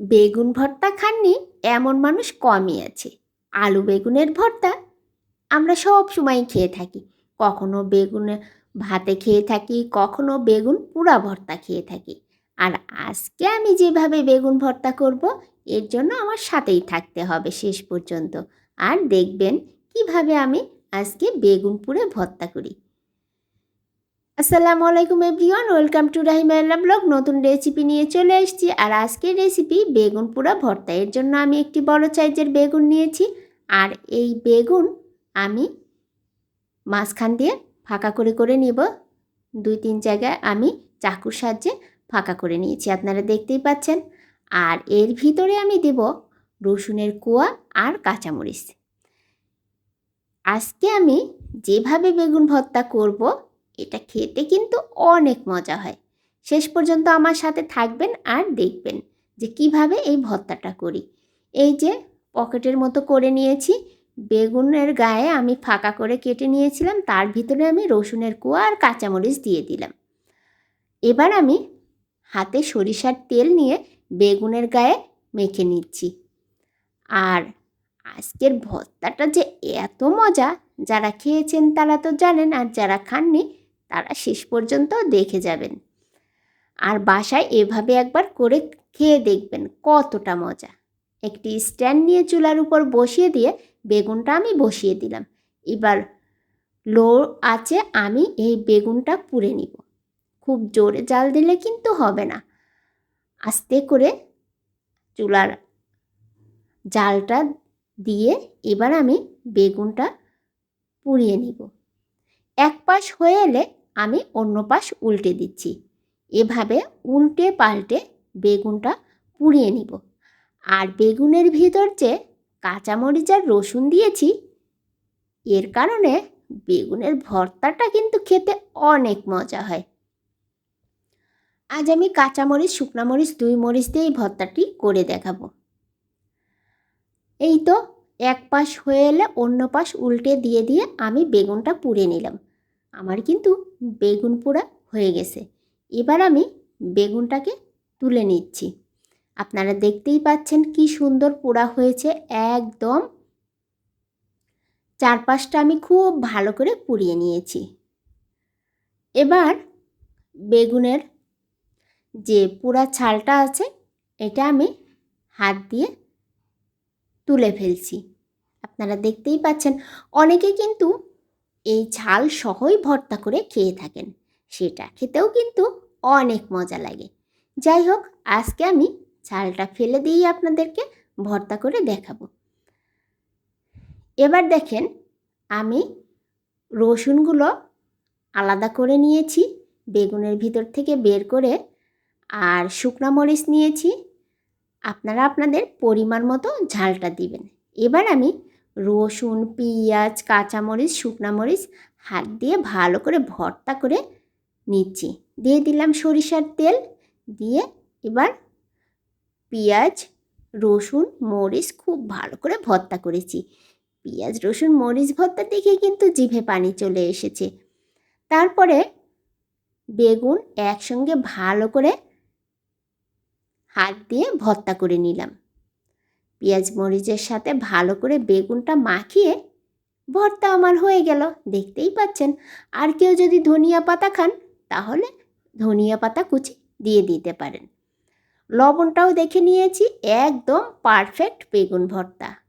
বেগুন ভর্তা খাননি, এমন মানুষ কমই আছে। আলু বেগুনের ভর্তা আমরা সব সময় খেয়ে থাকি। কখনো বেগুনে ভাতে খেয়ে থাকি, কখনো বেগুন পোড়া ভর্তা খেয়ে থাকি। আর আজকে আমি যেভাবে বেগুন ভর্তা করব, এর জন্য আমার সাথেই থাকতে হবে শেষ পর্যন্ত। আর দেখবেন কীভাবে আমি আজকে বেগুন পুড়ে ভর্তা করি। আসসালামু আলাইকুম everyone, welcome to Rahimalla blog. নতুন রেসিপি নিয়ে চলে এসেছি। আর আজকের রেসিপি বেগুন পোড়া ভর্তা। এর জন্য আমি একটি বড় সাইজের বেগুন নিয়েছি। আর এই বেগুন আমি মাঝখান দিয়ে ফাঁকা করে করে নিব। দুই তিন জায়গায় আমি চাকুর সাহায্যে ফাঁকা করে নিয়েছি, আপনারা দেখতেই পাচ্ছেন। আর এর ভিতরে আমি দেব রসুনের কুয়া আর কাঁচামরিচ। আজকে আমি যেভাবে বেগুন ভর্তা করব এটা খেতে কিন্তু অনেক মজা হয়। শেষ পর্যন্ত আমার সাথে থাকবেন আর দেখবেন যে কীভাবে এই ভর্তাটা করি। এই যে পকেটের মতো করে নিয়েছি, বেগুনের গায়ে আমি ফাঁকা করে কেটে নিয়েছিলাম, তার ভিতরে আমি রসুনের কুয়া আর কাঁচামরিচ দিয়ে দিলাম। এবার আমি হাতে সরিষার তেল নিয়ে বেগুনের গায়ে মেখে নিচ্ছি। আর আজকের ভর্তাটা যে এত মজা, যারা খেয়েছেন তারা তো জানেন আর যারা খাননি তারা শেষ পর্যন্ত দেখে যাবেন। আর বাসায় এভাবে একবার করে খেয়ে দেখবেন কতটা মজা। একটি স্ট্যান্ড নিয়ে চুলার উপর বসিয়ে দিয়ে বেগুনটা আমি বসিয়ে দিলাম। এবার লো আছে, আমি এই বেগুনটা পুড়ে নিব। খুব জোরে জাল দিলে কিন্তু হবে না। আস্তে করে চুলার জালটা দিয়ে এবার আমি বেগুনটা পুড়িয়ে নিব। এক পাশ হয়ে এলে আমি অন্য পাশ উল্টে দিচ্ছি। এভাবে উল্টে পাল্টে বেগুনটা পুড়িয়ে নিব। আর বেগুনের ভিতর যে কাঁচামরিচ আর রসুন দিয়েছি, এর কারণে বেগুনের ভর্তাটা কিন্তু খেতে অনেক মজা হয়। আজ আমি কাঁচামরিচ শুকনামরিচ দুই মরিচ দিয়ে এই ভর্তাটি করে দেখাবো। এই তো এক পাশ হয়ে এলে অন্য পাশ উল্টে দিয়ে দিয়ে আমি বেগুনটা পুড়ে নিলাম। আমার কিন্তু বেগুন পোড়া হয়ে গেছে। এবার আমি বেগুনটাকে তুলে নিচ্ছি। আপনারা দেখতেই পাচ্ছেন কি সুন্দর পোড়া হয়েছে একদম। চারপাশটা আমি খুব ভালো করে পুড়িয়ে নিয়েছি। এবার বেগুনের যে পোড়া ছালটা আছে, এটা আমি হাত দিয়ে তুলে ফেলছি। আপনারা দেখতেই পাচ্ছেন, অনেকে কিন্তু এই ঝাল সহই ভর্তা করে খেয়ে থাকেন। সেটা খেতেও কিন্তু অনেক মজা লাগে। যাই হোক, আজকে আমি ঝালটা ফেলে দিয়েই আপনাদেরকে ভর্তা করে দেখাবো। এবার দেখেন, আমি রসুনগুলো আলাদা করে নিয়েছি, বেগুনের ভিতর থেকে বের করে, আর শুকনা মরিচ নিয়েছি। আপনারা আপনাদের পরিমাণ মতো ঝালটা দিবেন। এবার আমি রসুন, পেঁয়াজ, কাঁচামরিচ, শুকনা মরিচ, হাত দিয়ে ভালো করে ভর্তা করে নিচ্ছি। দিয়ে দিলাম সরিষার তেল। দিয়ে এবার পেঁয়াজ, রসুন, মরিচ খুব ভালো করে ভর্তা করেছি। পেঁয়াজ, রসুন, মরিচ ভর্তা দেখে কিন্তু জিভে পানি চলে এসেছে। তারপরে বেগুন একসঙ্গে ভালো করে হাত দিয়ে ভর্তা করে নিলাম। পেঁয়াজ মরিচের সাথে ভালো করে বেগুনটা মাখিয়ে ভর্তা আমার হয়ে গেল। দেখতেই পাচ্ছেন। আর কেউ যদি ধনিয়া পাতা খান, তাহলে ধনিয়া পাতা কুচি দিয়ে দিতে পারেন। লবণটাও দেখে নিয়েছি, একদম পারফেক্ট বেগুন ভর্তা।